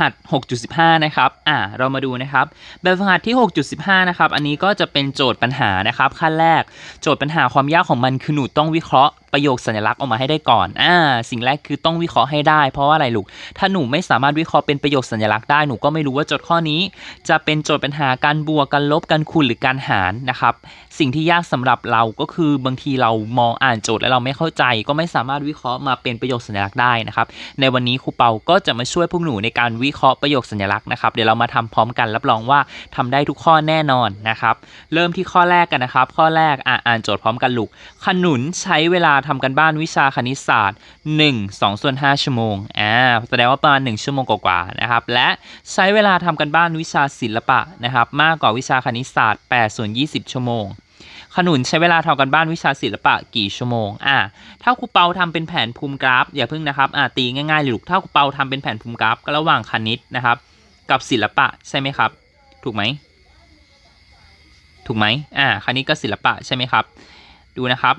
หัส 6.15 นะครับ อ่า เรามาดูนะครับ แบบฝึกหัดที่ 6.15 นะครับ อันนี้ก็จะเป็นโจทย์ปัญหานะครับ ขั้นแรก โจทย์ปัญหาความยากของมันคือหนูต้องวิเคราะห์ ประโยคสัญลักษณ์ออกมาให้ได้ก่อน อ่า สิ่งแรกคือต้องวิเคราะห์ให้ได้ เพราะว่าอะไรลูก ถ้าหนูไม่สามารถวิเคราะห์เป็นประโยคสัญลักษณ์ได้ หนูก็ไม่รู้ว่าโจทย์ข้อนี้ จะเป็นโจทย์ปัญหาการบวก การลบ การคูณ หรือการหารนะครับ สิ่งที่ยากสำหรับเราก็คือบางทีเรามองอ่านโจทย์แล้วเราไม่เข้าใจ ก็ไม่สามารถวิเคราะห์มาเป็นประโยคสัญลักษณ์ได้นะครับ ในวันนี้ครูเปาก็จะมาช่วยพวกหนูในการวิเคราะห์ประโยคสัญลักษณ์นะครับ เดี๋ยวเรามาทำพร้อมกัน รับรองว่าทำได้ทุกข้อแน่นอนนะครับ เริ่มที่ข้อแรกกันนะครับ ข้อแรกอะอ่านโจทย์พร้อมกันลูก ขนุนใช้เวลาทำกันบ้านวิชาคณิตศาสตร์ 1 2ส่วน5ชั่วโมงอ่าแสดงว่าประมาณ 1 ชั่วโมงกว่าๆนะครับ และใช้เวลาทำกันบ้านวิชาศิลปะนะครับ มากกว่าวิชาคณิตศาสตร์8ส่วน20 ชั่วโมงขนุนใช้เวลาทำกันบ้านวิชาศิลปะกี่ชั่วโมง อ่า ถ้าครูเปาทำเป็นแผนภูมิกราฟ อย่าเพิ่งนะครับ อ่า ตีง่ายๆเลยลูก ถ้าครูเปาทำเป็นแผนภูมิกราฟก็ระหว่างคณิตนะครับ กับศิลปะใช่ไหมครับ ถูกไหม ถูกไหมอ่า คณิตกับศิลปะใช่ไหมครับ ดูนะครับ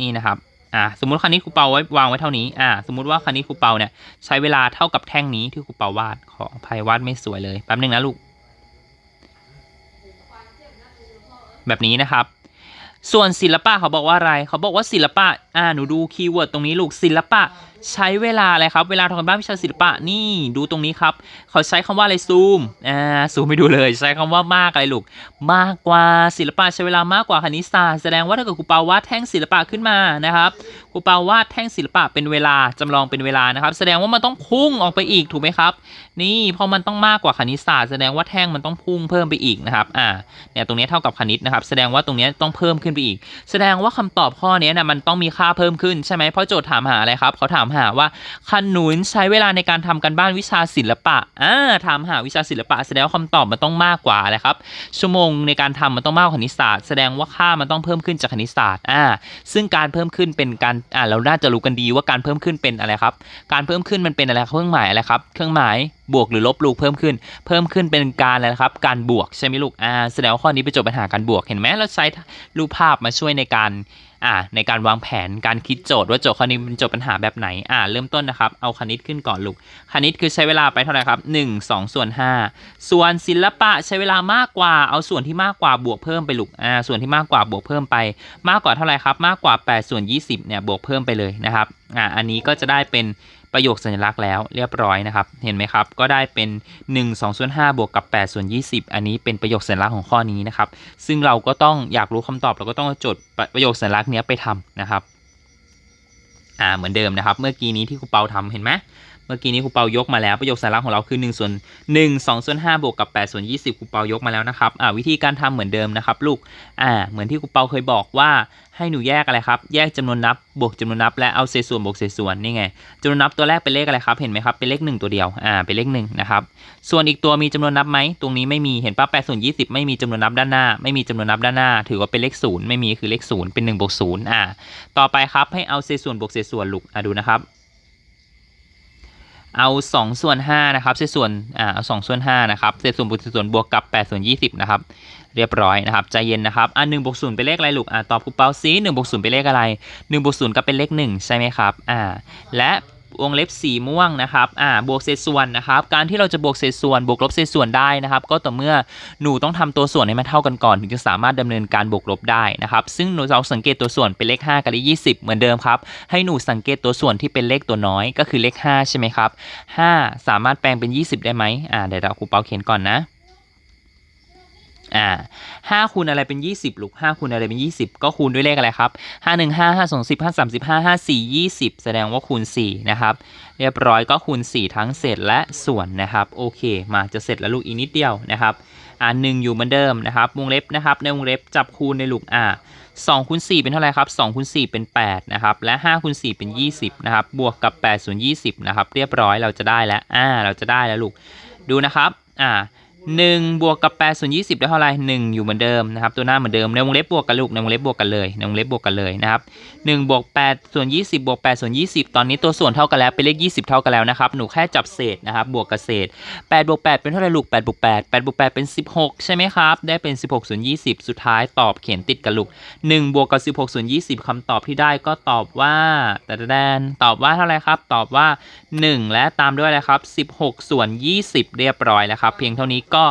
นี่นะครับอ่าสมมุติคันนี้ครูเปาไว้วางไว้เท่านี้อ่าสมมุติว่าคันนี้ครูเปาเนี่ยใช้เวลาเท่ากับแท่งนี้ที่ครูเปาวาดขออภัยวาดไม่สวยเลยแป๊บนึงนะลูก แบบนี้นะครับ ส่วนศิลปะเขาบอกว่าอะไร เขาบอกว่าศิลปะอ่าหนูดูคีย์เวิร์ดตรงนี้ลูกศิลปะ ใช้เวลาอะไรครับ เวลาทำการบ้านวิชาศิลปะนี่ดูตรงนี้ครับ เขาใช้คำว่าอะไรซูมอ่าซูมไปดูเลย ใช้คำว่ามากอะไรลูก มากกว่าศิลปะใช้เวลามากกว่าคณิตศาสตร์แสดงว่าถ้าเกิดครูเปาวาดแท่งศิลปะขึ้นมานะครับครูเปาวาดแท่งศิลปะเป็นเวลาจำลองเป็นเวลานะครับ แสดงว่ามันต้องพุ่งออกไปอีกถูกไหมครับ นี่พอมันต้องมากกว่าคณิตศาสตร์แสดงว่าแท่งมันต้องพุ่งเพิ่มไปอีกนะครับอ่าเนี่ยตรงนี้เท่ากับคณิตนะครับ แสดงว่าตรงนี้ต้องเพิ่มขึ้นไปอีก แสดงว่าคำตอบข้อนี้นะมันต้องมีค่าเพิ่มขึ้นใช่ไหมเพราะโจทย์ถามหาอะไรครับเขาถามหาว่าขนุนใช้เวลาในการทำกันบ้านวิชาศิลปะอ่าถามหาวิชาศิลปะ แสดงว่าคำตอบมันต้องมากกว่าอะไรครับชั่วโมงในการทำมันต้องมากกว่าคณิตศาสตร์ แสดงว่าค่ามันต้องเพิ่มขึ้นจากคณิตศาสตร์อ่าซึ่งการเพิ่มขึ้นเป็นการอ่าเราน่าจะรู้กันดีว่าการเพิ่มขึ้นเป็นอะไรครับ การเพิ่มขึ้นมันเป็นอะไรเครื่องหมายอะไรครับ เครื่องหมายบวกหรือลบลูกเพิ่มขึ้น เพิ่มขึ้นเป็นการอะไรครับ การบวกใช่ไหมลูกอ่าแสดงว่าข้อนี้เป็นโจทย์ปัญหาการบวกเห็นไหมเราใช้รูปภาพมาช่วยในการอ่าในการวางแผนการคิดโจทย์ว่าโจทย์ข้อนี้เป็นโจทย์ปัญหาแบบไหนอ่าเริ่มต้นนะครับเอาคณิตขึ้นก่อนลูกคณิตคือใช้เวลาไปเท่าไหร่ครับ 1 2 ส่วน 5 ส่วนศิลปะใช้เวลามากกว่า เอาส่วนที่มากกว่าบวกเพิ่มไปลูกอ่าส่วนที่มากกว่าบวกเพิ่มไป มากกว่าเท่าไหร่ครับมากกว่า8ส่วน20เนี่ยบวกเพิ่มไปเลยนะครับอ่าอันนี้ก็จะได้เป็น ประโยคสัญลักษณ์แล้วเรียบร้อยนะครับ เห็นไหมครับ ก็ได้เป็น1 2ส่วน5บวกกับ8ส่วน20 อันนี้เป็นประโยคสัญลักษณ์ของข้อนี้นะครับ ซึ่งเราก็ต้องอยากรู้คำตอบเราก็ต้องจดประโยคสัญลักษณ์นี้ไปทำนะครับอ่าเหมือนเดิมนะครับ เมื่อกี้นี้ที่ครูเปาทำเห็นไหม เมื่อกี้นี้ครูเปายกมาแล้วประโยคสัญลักษณ์ของเราคือ1ส่วน1 2ส่วน5บวกกับ8ส่วน20ครูเปายกมาแล้วนะครับอ่าวิธีการทำเหมือนเดิมนะครับลูกอ่าเหมือนที่ครูเปาเคยบอกว่าให้หนูแยกอะไรครับ แยกจำนวนนับบวกจำนวนนับ และเอาเศษส่วนบวกเศษส่วนนี่ไงจำนวนนับตัวแรกเป็นเลขอะไรครับเห็นไหมครับเป็นเลข 1 ตัวเดียวอ่าเป็นเลข1นะครับส่วนอีกตัวมีจำนวนนับไหมตรงนี้ไม่มีเห็นป่ะ8ส่วน20 ไม่มีจำนวนนับด้านหน้า ไม่มีจำนวนนับด้านหน้า ถือว่าเป็นเลขศูนย์ไม่มีคือเลขศูนย์เป็น1บวกศูนย์อ่าต่อไปครับให้เอาเศษส่วนบวกเศษส่วนลูกอ่าดูนะครับ เอา2ส่วน5นะครับเศษส่วนอ่าเอา2ส่วน5นะครับเศษส่วนบวกเศษส่วนบวกกับ8ส่วน20นะครับเรียบร้อยนะครับใจเย็นนะครับอ่า1บวกศูนย์เป็นเลขอะไรลูกอ่าตอบครูเปาซีหนึ่งบวกศูนย์เป็นเลขอะไร1บวกศูนย์ก็เป็นเลข1ใช่ไหมครับอ่าและ วงเล็บสีม่วงนะครับอ่าบวกเศษส่วนนะครับ การที่เราจะบวกเศษส่วน บวกลบเศษส่วนได้นะครับ ก็ต่อเมื่อหนูต้องทำตัวส่วนให้มันเท่ากันก่อน ถึงจะสามารถดำเนินการบวกลบได้นะครับ ซึ่งหนูเราสังเกตตัวส่วนเป็นเลข 5 กับเลข20 เหมือนเดิมครับ ให้หนูสังเกตตัวส่วนที่เป็นเลขตัวน้อย ก็คือเลข 5 ใช่ไหมครับ5สามารถแปลงเป็น 20 ได้ไหมอ่าเดี๋ยวเราครูเปาเขียนก่อนนะ อ่าห้าคูณอะไรเป็น20ลูก5คูณอะไรเป็น20ก็คูณด้วยเลขอะไรครับ5 1 5 5 2 10 5 3 5 5 4 20แสดงว่าคูณ4นะครับ เรียบร้อยก็คูณ4ทั้งเศษและส่วนนะครับ โอเค มาจะเสร็จแล้วลูกอีกนิดเดียวนะครับ อ่าหนึ่งอยู่เหมือนเดิมนะครับวงเล็บนะครับในวงเล็บจับคูณในลูกอ่า2คูณ4เป็นเท่าไหร่ครับ2คูณ4เป็น8นะครับและ5คูณ4เป็น20นะครับบวกกับ8ส่วน20นะครับเรียบร้อยเราจะได้แล้วอ่าเราจะได้แล้วลูกดูนะครับอ่า 1 บวกกับ8ส่วน20 ได้เท่าไหร่1อยู่เหมือนเดิมนะครับ ตัวหน้าเหมือนเดิมในวงเล็บบวกกันลูกในวงเล็บบวกกันเลยในวงเล็บบวกกันเลยนะครับ1บวก8ส่วน20 บวก8ส่วน20 ตอนนี้ตัวส่วนเท่ากันแล้วเป็นเลข 20 เท่ากันแล้วนะครับ หนูแค่จับเศษนะครับ บวกกับเศษ8บวก8เป็นเท่าไหร่ลูก8บวก8 8บวก8เป็น 16 ใช่ไหมครับ ได้เป็น 16ส่วน20 สุดท้ายตอบเขียนติดกันลูก1บวกกับ 16ส่วน20คำตอบที่ได้ก็ตอบว่าแต่แดนตอบว่าเท่าไหร่ครับ ตอบว่า 1 และตามด้วยอะไรครับ 16 ส่วน 20 เรียบร้อยแล้วครับ เพียงเท่านี้ก็ก็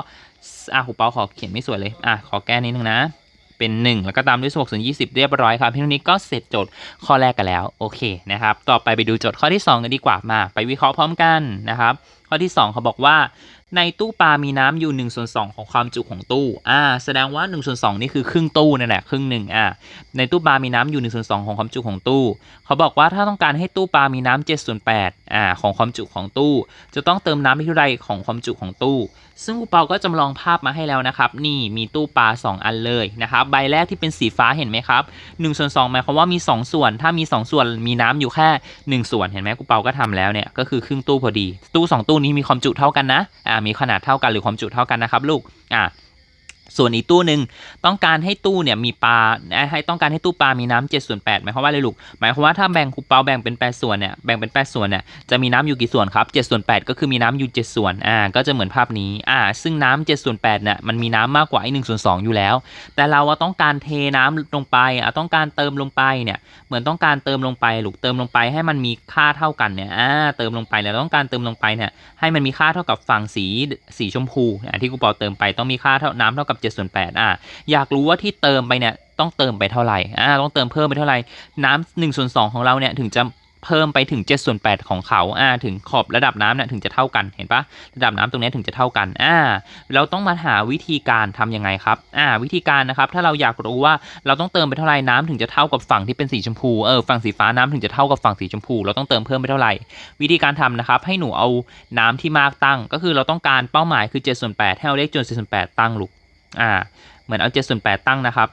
อะหูเปาขอเขียนไม่สวยเลยอะขอแก้นิดนึงนะเป็น 1 แล้วก็ตามด้วย16ส่วน20 เรียบร้อยครับเพียงเท่านี้ก็เสร็จโจทย์ข้อแรกกันแล้ว โอเคนะครับ ต่อไปไปดูโจทย์ข้อที่ 2 กันดีกว่ามา ไปวิเคราะห์พร้อมกันนะครับ ข้อที่ 2 เขาบอกว่า ในตู้ปลามีน้ำอยู่1ส่วน2ของความจุของตู้ อ่า แสดงว่า1ส่วน2นี่คือครึ่งตู้นั่นแหละครึ่งหนึ่งอ่า ในตู้ปลามีน้ำอยู่1ส่วน2ของความจุของตู้ เขาบอกว่าถ้าต้องการให้ตู้ปลามีน้ำ7ส่วน8อ่า ของความจุของตู้ จะต้องเติมน้ำไปที่ไรของความจุของตู้ ซึ่งครูเปาก็จำลองภาพมาให้แล้วนะครับ นี่มีตู้ปลา 2 อันเลยนะครับ ใบแรกที่เป็นสีฟ้าเห็นไหมครับ1ส่วน2หมายความว่ามี 2 ส่วน ถ้ามี 2 ส่วนมีน้ำอยู่แค่ 1 ส่วน เห็นไหมครูเปาก็ทำแล้วเนี่ย ก็คือครึ่งตู้พอดี ตู้ 2 ตู้นี้มีความจุเท่ากันนะ อ่ามีขนาดเท่ากันหรือความจุเท่ากันนะครับลูกอ่า ส่วนอีกตู้หนึ่งต้องการให้ตู้เนี่ยมีปลาให้ต้องการให้ตู้ปลามีน้ำเจ็ดส่วนแปดหมายความว่าอะไรลูกหมายความว่าถ้าแบ่งคูเปาแบ่งเป็นแปดส่วนเนี่ยแบ่งเป็นแปดส่วนเนี่ยจะมีน้ำอยู่กี่ส่วนครับเจ็ดส่วนแปดก็คือมีน้ำอยู่เจ็ดส่วนอ่าก็จะเหมือนภาพนี้อ่าซึ่งน้ำเจ็ดส่วนแปดเนี่ยมันมีน้ำมากกว่าไอ้หนึ่งส่วนสองอยู่แล้ว แต่เราต้องการเทน้ำลงไปอะต้องการเติมลงไปเนี่ยเหมือนต้องการเติมลงไปลูกเติมลงไปให้มันมีค่าเท่ากันเนี่ยอ่าเติมลงไปแล้วต้องการเติมลงไปเนี่ยให้มันมีค่าเท่ากับฝั่งสีสีชมพูอะที่คูเปาเติมไปต้องมีค่าเท่าน้ำเท่ากับ7ส่วน8อะอยากรู้ว่าที่เติมไปเนี่ยต้องเติมไปเท่าไหร่อ่าต้องเติมเพิ่มไปเท่าไหร่ น้ำหนึ่งส่วนสองของเราเนี่ยถึงจะเพิ่มไปถึง7ส่วน8ของเขาอ่าถึงขอบระดับน้ำเนี่ยถึงจะเท่ากันเห็นปะระดับน้ำตรงนี้ถึงจะเท่ากันอ่าเราต้องมาหาวิธีการทำยังไงครับอ่าวิธีการนะครับถ้าเราอยากรู้ว่าเราต้องเติมไปเท่าไหร่น้ำถึงจะเท่ากับฝั่งที่เป็นสีชมพูเออฝั่งสีฟ้าน้ำถึงจะเท่ากับฝั่งสีชมพู เราต้องเติมเพิ่มไปเท่าไหร่ วิธีการทำนะครับให้หนูเอาน้ำที่มากตั้ง ก็คือเราต้องการเป้าหมายคือ7ส่วน8ให้เอาเลขจน7ส่วน8ตั้งลูก อ่าเหมือนเอา7ส่วน8ตั้งนะครับ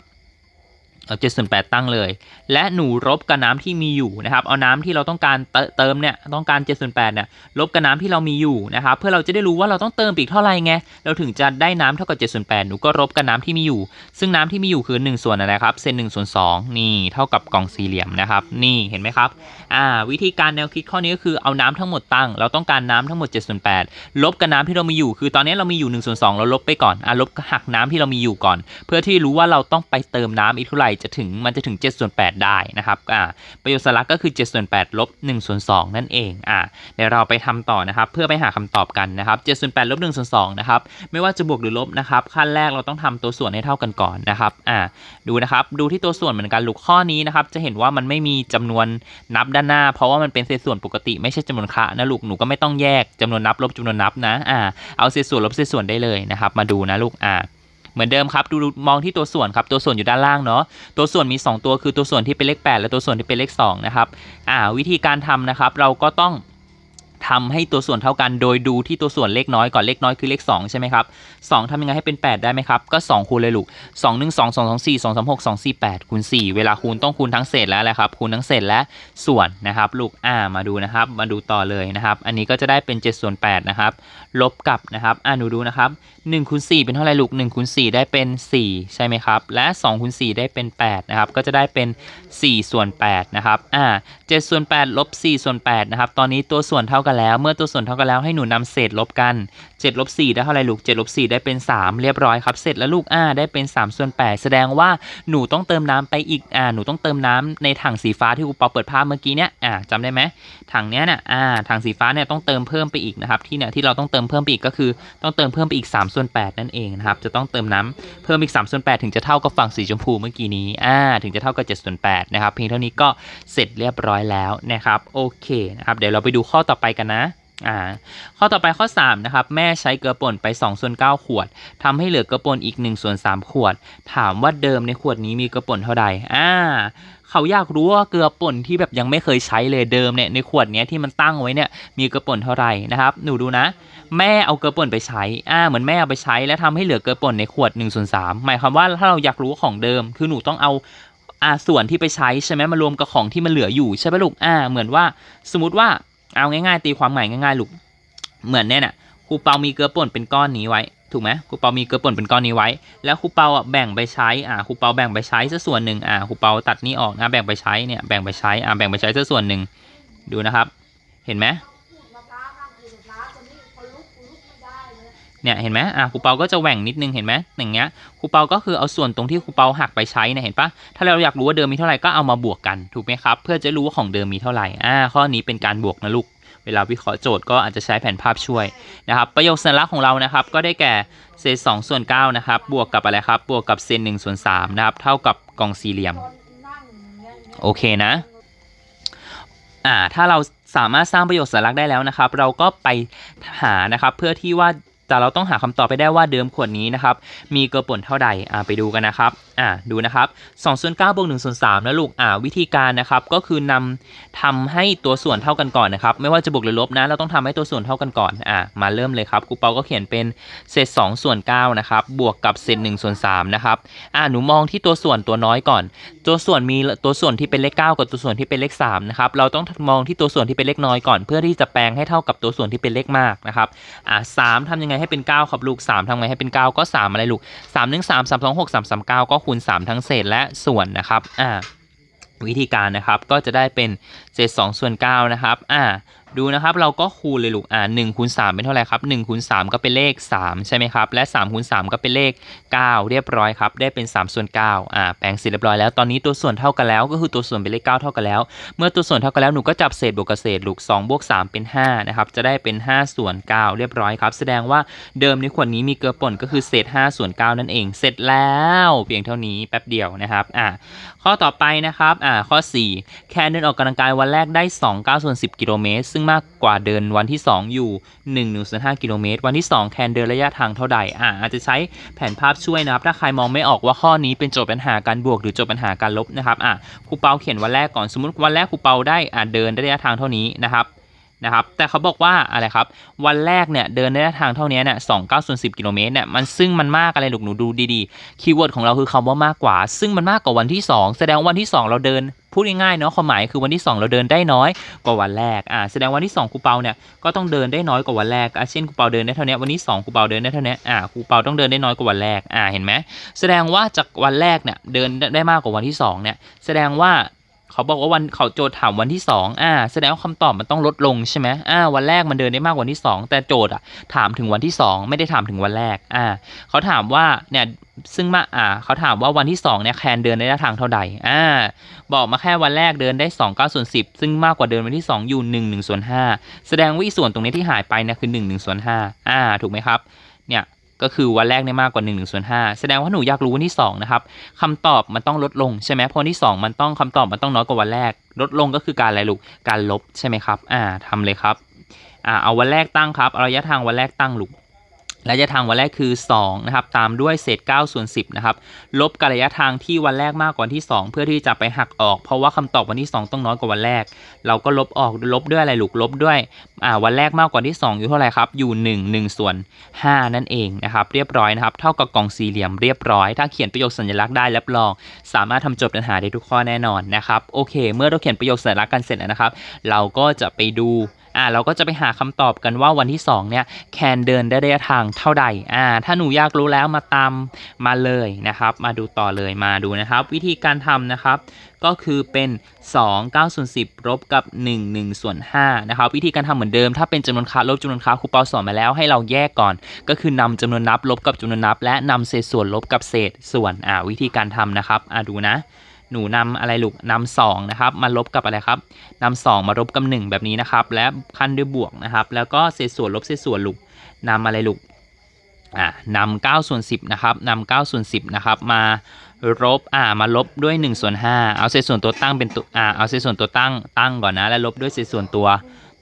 เอา7ส่วน8ตั้งเลย และหนูลบกับน้ำที่มีอยู่นะครับเอาน้ำที่เราต้องการเติมเนี่ยต้องการ7ส่วน8เนี่ยลบกับน้ำที่เรามีอยู่นะครับเพื่อเราจะได้รู้ว่าเราต้องเติมอีกเท่าไหร่ไงเราถึงจะได้น้ำเท่ากับ7ส่วน8หนูก็ลบกับน้ำที่มีอยู่ ซึ่งน้ำที่มีอยู่คือ 1 ส่วนอะไรครับเศษ1ส่วน2นี่เท่ากับกล่องสี่เหลี่ยมนะครับนี่เห็นไหมครับอ่าวิธีการแนวคิดข้อนี้ก็คือเอาน้ำทั้งหมดตั้ง เราต้องการน้ำทั้งหมด7ส่วน8ลบกับน้ำที่เรามีอยู่ คือตอนนี้เรามีอยู่1ส่วน2เราลบไปก่อนอ่าลบหักน้ำที่เรามีอยู่ก่อน เพื่อที่รู้ว่าเราต้องไปเติมน้ำอีกเท่าไหร่จะถึงมันจะถึง7ส่วน8ได้นะครับอ่าประโยชน์สาระก็คือ7ส่วน8ลบ1ส่วน2นั่นเองอ่าเดี๋ยวเราไปทำต่อนะครับเพื่อไปหาคำตอบกันนะครับ7ส่วน8ลบ1ส่วน2นะครับไม่ว่าจะบวกหรือลบนะครับขั้นแรกเราต้องทำตัวส่วนให้เท่ากันก่อนนะครับอ่าดูนะครับดูที่ตัวส่วนเหมือนกันลูกข้อนี้นะครับจะเห็นว่ามันไม่มีจำนวนนับด้านหน้า เพราะว่ามันเป็นเศษส่วนปกติไม่ใช่จำนวนคะนะลูกหนูก็ไม่ต้องแยกจำนวนนับลบจำนวนนับนะอ่าเอาเศษส่วนลบเศษส่วนได้เลยนะครับมาดูนะลูกอ่า เหมือนเดิมครับดูมองที่ตัวส่วนครับตัวส่วนอยู่ด้านล่างเนาะตัวส่วนมี 2 ตัวคือตัวส่วนที่เป็นเลข 8 และตัวส่วนที่เป็นเลข2นะครับอ่าวิธีการทำนะครับเราก็ต้อง ทำให้ตัวส่วนเท่ากัน โดยดูที่ตัวส่วนเลขน้อยก่อนเลขน้อยคือเลข2ใช่ไหมครับ2ทำยังไงให้เป็น 8 ได้ไหมครับ ก็ 2 คูณเลยลูก2 1 2 2 2 4 2 3 6 2 4 8คูณ4เวลาคูณต้องคูณทั้งเศษแล้วแหละครับคูณทั้งเศษและส่วนนะครับลูกอ่ามาดูนะครับ มาดูต่อเลยนะครับ อันนี้ก็จะได้เป็น7ส่วน8นะครับลบกับนะครับอ่าหนูดูนะครับ1คูณ4เป็นเท่าไหร่ลูก1คูณ4ได้เป็น 4 ใช่ไหมครับและ2คูณ4ได้เป็น8นะครับก็จะได้เป็น 4 ส่วน8นะครับอ่า7ส่วน8ลบ4ส่วน8นะครับตอนนี้ตัวส่วนเท่ากันแล้ว เมื่อตัวส่วนเท่ากันแล้วให้หนูนำเศษลบกัน7ลบ4ได้เท่าไรลูก7ลบ4ได้เป็น 3 เรียบร้อยครับ เสร็จแล้วลูกอ่าได้เป็น3ส่วน8แสดงว่าหนูต้องเติมน้ำไปอีกอ่าหนูต้องเติมน้ำในถังสีฟ้าที่ครูปอเปิดภาพเมื่อกี้เนี่ยอ่าจำได้ไหมถังเนี้ยเนี่ยอ่าถังสีฟ้าเนี่ยต้องเติมเพิ่มไปอีกนะครับที่เนี่ยที่เราต้องเติมเพิ่มไปอีกก็คือ ต้องเติมเพิ่มไปอีก3ส่วน8นั่นเองนะครับจะต้องเติมน้ำเพิ่มอีก3ส่วน8ถึงจะเท่ากับฝั่งสีชมพูเมื่อกี้นี้อ่าถึงจะเท่ากับ7ส่วน8นะครับเพียงเท่านี้ก็เสร็จเรียบร้อยแล้วนะครับโอเคนะครับเดี๋ยวเราไปดูข้อต่อไปกันนะอ่าข้อต่อไปข้อ 3 นะครับ แม่ใช้เกลือป่นไป 2 ส่วน 9 ขวดทำให้เหลือเกลือป่นอีก1ส่วน 3 ขวด ถามว่าเดิมในขวดนี้มีเกลือป่นเท่าใดอ่าเขาอยากรู้ว่าเกลือป่นที่แบบยังไม่เคยใช้เลยเดิมเนี่ยในขวดเนี้ยที่มันตั้งไว้เนี่ยมีเกลือป่นเท่าไหร่นะครับหนูดูนะ แม่เอาเกลือป่นไปใช้อ่าเหมือนแม่เอาไปใช้แล้วทำให้เหลือเกลือป่นในขวด1นส่วนสหมายความว่าถ้าเราอยากรู้ของเดิม คือหนูต้องเอาอ่าส่วนที่ไปใช้ใช่ไหมมารวมกับของที่มันเหลืออยู่ใช่ไหมลูกอ่าเหมือนว่าสมมติว่า เอาง่ายๆตีความใหม่ง่ายๆลูกเหมือนเนี่ยน่ะครูเปามีเกลือป่นเป็นก้อนนี้ไว้ถูกไหมครูเปามีเกลือป่นเป็นก้อนนี้ไว้ แล้วครูเปาอะแบ่งไปใช้อ่าครูเปาแบ่งไปใช้สักส่วนหนึ่งอ่าครูเปาตัดนี้ออกนะแบ่งไปใช้เนี่ยแบ่งไปใช้อ่าแบ่งไปใช้สักส่วนหนึ่งดูนะครับ เห็นไหม เนี่ยเห็นไหมอะครูเปาก็จะแหว่งนิดนึงเห็นไหมอย่างเงี้ยครูเปาก็คือเอาส่วนตรงที่ครูเปาหักไปใช้เนี่ยเห็นปะถ้าเราอยากรู้ว่าเดิมมีเท่าไหร่ก็เอามาบวกกันถูกไหมครับเพื่อจะรู้ว่าของเดิมมีเท่าไหร่อ่าข้อนี้เป็นการบวกนะลูกเวลาวิเคราะห์โจทย์ก็อาจจะใช้แผนภาพช่วยนะครับประโยคสัญลักษณ์ของเรานะครับก็ได้แก่เศษ2ส่วน9นะครับบวกกับอะไรครับบวกกับเศษ1ส่วน3นะครับเท่ากับกองสี่เหลี่ยมโอเคนะอ่าถ้าเราสามารถสร้างประโยชน์สัญลักษณ์ได้แล้วนะครับ เราก็ไปหานะครับเพื่อที่ว่า แต่เราต้องหาคำตอบไปได้ว่าเดิมขวดนี้นะครับมีเกลือป่นเท่าใดอ่าไปดูกันนะครับอ่าดูนะครับ2ส่วน9บวก1ส่วน3นะลูกอ่าวิธีการนะครับก็คือนำทำให้ตัวส่วนเท่ากันก่อนนะครับไม่ว่าจะบวกหรือลบนะเราต้องทำให้ตัวส่วนเท่ากันก่อนอ่ามาเริ่มเลยครับครูเปาก็เขียนเป็นเศษ2ส่วน9นะครับบวกกับเศษ1ส่วน3นะครับอ่าหนูมองที่ตัวส่วนตัวน้อยก่อน ตัวส่วนมีตัวส่วนที่เป็นเลข 9 กับตัวส่วนที่เป็นเลข3นะครับเราต้องมองที่ตัวส่วนที่เป็นเลขน้อยก่อน เพื่อที่จะแปลงให้เท่ากับตัวส่วนที่เป็นเลขมากนะครับอ่าสามทำยังไงให้เป็น 9 ครับลูก3ทำยังไงให้เป็น 9 ก็ 3 อะไรลูก3 1 3 3 2 6 3 3 9ก็คูณ 3 ทั้งเศษและส่วนนะครับอ่าวิธีการนะครับก็จะได้เป็นเศษ2ส่วน9นะครับอ่า ดูนะครับเราก็คูณเลยลูกอ่า1คูณ3เป็นเท่าไหร่ครับ1คูณ3ก็เป็นเลข3ใช่ไหมครับและ3คูณ3ก็เป็นเลข9เรียบร้อยครับได้เป็น3ส่วน9อ่าแปลงเสร็จเรียบร้อยแล้วตอนนี้ตัวส่วนเท่ากันแล้วก็คือตัวส่วนเป็นเลข9เท่ากันแล้ว เมื่อตัวส่วนเท่ากันแล้วหนูก็จับเศษบวกกับเศษลูก2บวก3เป็น5นะครับจะได้เป็น5ส่วน9เรียบร้อยครับแสดงว่าเดิมในขวดนี้มีเกลือป่นก็คือเศษ5ส่วน9นั่นเอง เสร็จแล้วเพียงเท่านี้แป๊บเดียวนะครับอ่าข้อต่อไปนะครับอ่าข้อ 4 แคนเดินออกกำลังกายวันแรกได้2 9ส่วน10กิโลเมตรซึ่งมากกว่าเดินวันที่ 2 อยู่1 1ส่วน5กิโลเมตรวันที่ 2 แคนเดินระยะทางเท่าใดอ่าอาจจะใช้แผนภาพช่วยนะครับถ้าใครมองไม่ออกว่าข้อนี้เป็นโจทย์ปัญหาการบวกหรือโจทย์ปัญหาการลบนะครับอ่าครูเปาเขียนวันแรกก่อนสมมติวันแรกครูเปาได้อ่าเดินระยะทางเท่านี้นะครับ นะครับแต่เขาบอกว่าอะไรครับวันแรกเนี่ยเดินระยะทางเท่านี้เนี่ยสองเก้าส่วนสิบกิโลเมตรเนี่ยมันซึ่งมันมากอะไรลูกหนูดูดีๆคีย์เวิร์ดของเราคือคำว่ามากกว่า ซึ่งมันมากกว่าวันที่ 2 แสดงวันที่ 2 เราเดินพูดง่ายๆเนาะความหมายคือวันที่ 2 เราเดินได้น้อยกว่าวันแรกอ่าแสดงวันที่2ครูเปาเนี่ยก็ต้องเดินได้น้อยกว่าวันแรกอะเช่นครูเปาเดินได้เท่านี้วันที่2ครูเปาเดินได้เท่านี้อ่าครูเปาต้องเดินได้น้อยกว่าวันแรกอ่าเห็นไหมแสดงว่าจากวันแรกเนี่ยเดินได้มากกว่าวันที่2เนี่ยแสดงว่า เขาบอกว่าวันเขาโจทย์ถามวันที่ 2 อ่า แสดงว่าคำตอบมันต้องลดลงใช่ไหมอ่า วันแรกมันเดินได้มากกว่าวันที่ 2 แต่โจทย์อะถามถึงวันที่ 2 ไม่ได้ถามถึงวันแรก อ่า เขาถามว่าเนี่ยซึ่งมาอ่า เขาถามว่าวันที่2เนี่ยแคนเดินได้ระยะทางเท่าใดอ่า บอกมาแค่วันแรกเดินได้2 9ส่วน10 ซึ่งมากกว่าเดินวันที่ 2 อยู่1 1ส่วน5แสดงว่าอีส่วนตรงนี้ที่หายไปเนี่ยคือ1 1ส่วน5อ่า ถูกไหมครับ เนี่ย ก็คือวันแรกเนี่ยมากกว่า1 1ส่วน5แสดงว่าหนูอยากรู้วันที่2นะครับคำตอบมันต้องลดลงใช่ไหมเพราะวันที่ 2 มันต้องคำตอบมันต้องน้อยกว่าวันแรก ลดลงก็คือการอะไรลูกการลบใช่ไหมครับอ่าทำเลยครับอ่าเอาวันแรกตั้งครับเอาระยะทางวันแรกตั้งลูก ระยะทางวันแรกคือ2นะครับตามด้วยเศษ9ส่วน10นะครับลบกับระยะทางที่วันแรกมากกว่าวันที่ 2 เพื่อที่จะไปหักออก เพราะว่าคำตอบวันที่ 2 ต้องน้อยกว่าวันแรก เราก็ลบออกลบด้วยอะไรลูกลบด้วยอ่าวันแรกมากกว่าที่ 2 อยู่เท่าไหร่ครับอยู่1 1ส่วน5นั่นเองนะครับเรียบร้อยนะครับเท่ากับกล่องสี่เหลี่ยมเรียบร้อย ถ้าเขียนประโยคสัญลักษณ์ได้รับรอง สามารถทำโจทย์ปัญหาได้ทุกข้อแน่นอนนะครับโอเค เมื่อเราเขียนประโยคสัญลักษณ์กันเสร็จแล้วนะครับ เราก็จะไปดู อ่าเราก็จะไปหาคำตอบกันว่าวันที่ 2 เนี่ยแคนเดินได้ระยะทางเท่าใดอ่าถ้าหนูอยากรู้แล้วมาตามมาเลยนะครับ มาดูต่อเลยมาดูนะครับ วิธีการทำนะครับ ก็คือเป็น 2 9ส่วน10ลบกับ 1 1ส่วน5นะครับ วิธีการทำเหมือนเดิม ถ้าเป็นจำนวนค้าลบจำนวนค้าครูเปาสอนมาแล้วให้เราแยกก่อน ก็คือนำจำนวนนับลบกับจำนวนนับ และนำเศษส่วนลบกับเศษส่วนอ่าวิธีการทำนะครับอ่าดูนะ หนูนำอะไรลูกนำสองนะครับมาลบกับอะไรครับนำสองมาลบกับหนึ่งแบบนี้นะครับ และคันด้วยบวกนะครับ แล้วก็เศษส่วนลบเศษส่วนลูกนำอะไรลูกอ่านำ9ส่วน10นะครับนำ9ส่วน10นะครับมาลบอ่ามาลบด้วย1ส่วน5เอาเศษส่วนตัวตั้งเป็นตัวอ่าเอาเศษส่วนตัวตั้งตั้งก่อนนะ แล้วลบด้วยเศษส่วนตัว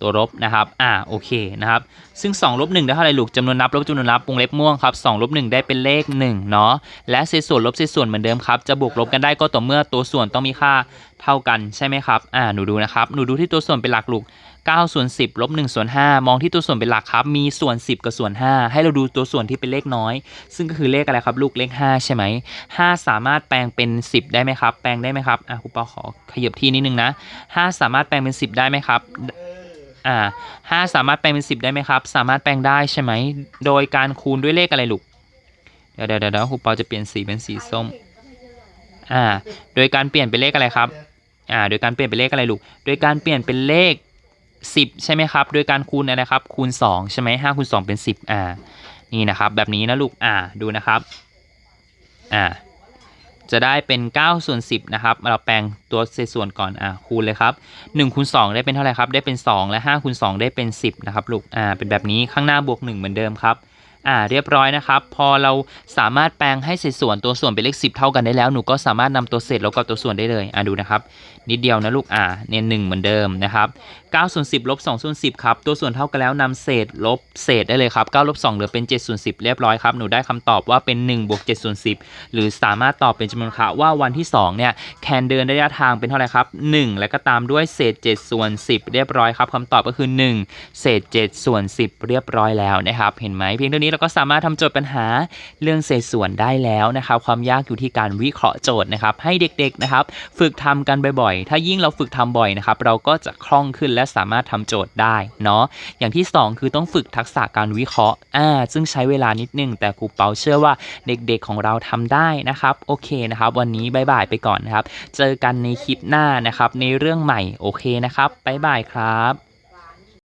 ตัวลบนะครับ อ่า โอเคนะครับ ซึ่ง2ลบ1ได้เท่าไรลูกจำนวนนับลบจำนวนนับวงเล็บม่วงครับ2ลบ1ได้เป็นเลข1เนาะ และเศษส่วนลบเศษส่วนเหมือนเดิมครับ จะบวกลบกันได้ก็ต่อเมื่อตัวส่วนต้องมีค่าเท่ากันใช่ไหมครับ อ่า หนูดูนะครับ หนูดูที่ตัวส่วนเป็นหลักลูก9ส่วน10ลบ1ส่วน5มองที่ตัวส่วนเป็นหลักครับ มีส่วน 10 กับส่วน 5 ให้เราดูตัวส่วนที่เป็นเลขน้อย ซึ่งก็คือเลขอะไรครับ ลูกเลข 5 ใช่ไหม5 สามารถแปลงเป็น 10 ได้ไหมครับ แปลงได้ไหมครับ อะครูปอขอขยับที่นิดนึงนะ 5 สามารถแปลงเป็น 10 ได้ไหมครับ อ่าห้าสามารถแปลงเป็นสิบได้ไหมครับ สามารถแปลงได้ใช่ไหม โดยการคูณด้วยเลขอะไรลูก เดี๋ยวเดี๋ยวเดี๋ยวครูปาจะเปลี่ยนสีเป็นสีส้ม อ่า โดยการเปลี่ยนเป็นเลขอะไรครับ อ่า โดยการเปลี่ยนเป็นเลขอะไรลูก โดยการเปลี่ยนเป็นเลข10ใช่ไหมครับ โดยการคูณอะไรครับ คูณ2ใช่ไหม5คูณ2เป็น10อ่า นี่นะครับ แบบนี้นะลูก อ่า ดูนะครับ อ่า จะได้เป็น 9 ส่วน 10 นะครับ เราแปลงตัวเศษส่วนก่อนอ่าคูณเลยครับ1คูณ2ได้เป็นเท่าไหร่ครับ ได้เป็น 2 และ5คูณ2ได้เป็น 10 นะครับลูกอ่าเป็นแบบนี้ข้างหน้าบวก 1 เหมือนเดิมครับอ่าเรียบร้อยนะครับ พอเราสามารถแปลงให้เศษส่วนตัวส่วนเป็นเลข 10 เท่ากันได้แล้วหนูก็สามารถนำตัวเศษลบกับตัวส่วนได้เลยอ่าดูนะครับนิดเดียวนะลูกอ่าเนี่ยหนึ่งเหมือนเดิมนะครับ9ส่วน10ลบ2ส่วน10ครับตัวส่วนเท่ากันแล้วนำเศษลบเศษได้เลยครับ9ลบ2เหลือเป็น7ส่วน10 เรียบร้อยครับหนูได้คำตอบว่าเป็น1บวก7ส่วน10 หรือสามารถตอบเป็นจำนวนค่าว่าวันที่2เนี่ยแคนเดินระยะทางเป็นเท่าไหร่ครับ 1 แล้วก็ตามด้วยเศษ7ส่วน10 เรียบร้อยครับคำตอบก็คือ 1 เศษ7ส่วน10 เรียบร้อยแล้วนะครับเห็นไหมเพียงเท่านี้เราก็สามารถทำโจทย์ปัญหาเรื่องเศษส่วนได้แล้วนะครับความยากอยู่ที่การวิเคราะห์โจทย์นะครับให้เด็กๆนะครับฝึกทำกันบ่อยๆถ้ายิ่งเราฝึกทำบ่อยนะครับ เราก็จะคล่องขึ้นและสามารถทำโจทย์ได้เนาะ อย่างที่ 2 คือต้องฝึกทักษะการวิเคราะห์ อ่า ซึ่งใช้เวลานิดนึง แต่ครูเปาเชื่อว่าเด็กๆของเราทำได้นะครับ โอเคนะครับ วันนี้บายบายไปก่อนนะครับ เจอกันในคลิปหน้านะครับ ในเรื่องใหม่ โอเคนะครับบายบายครับ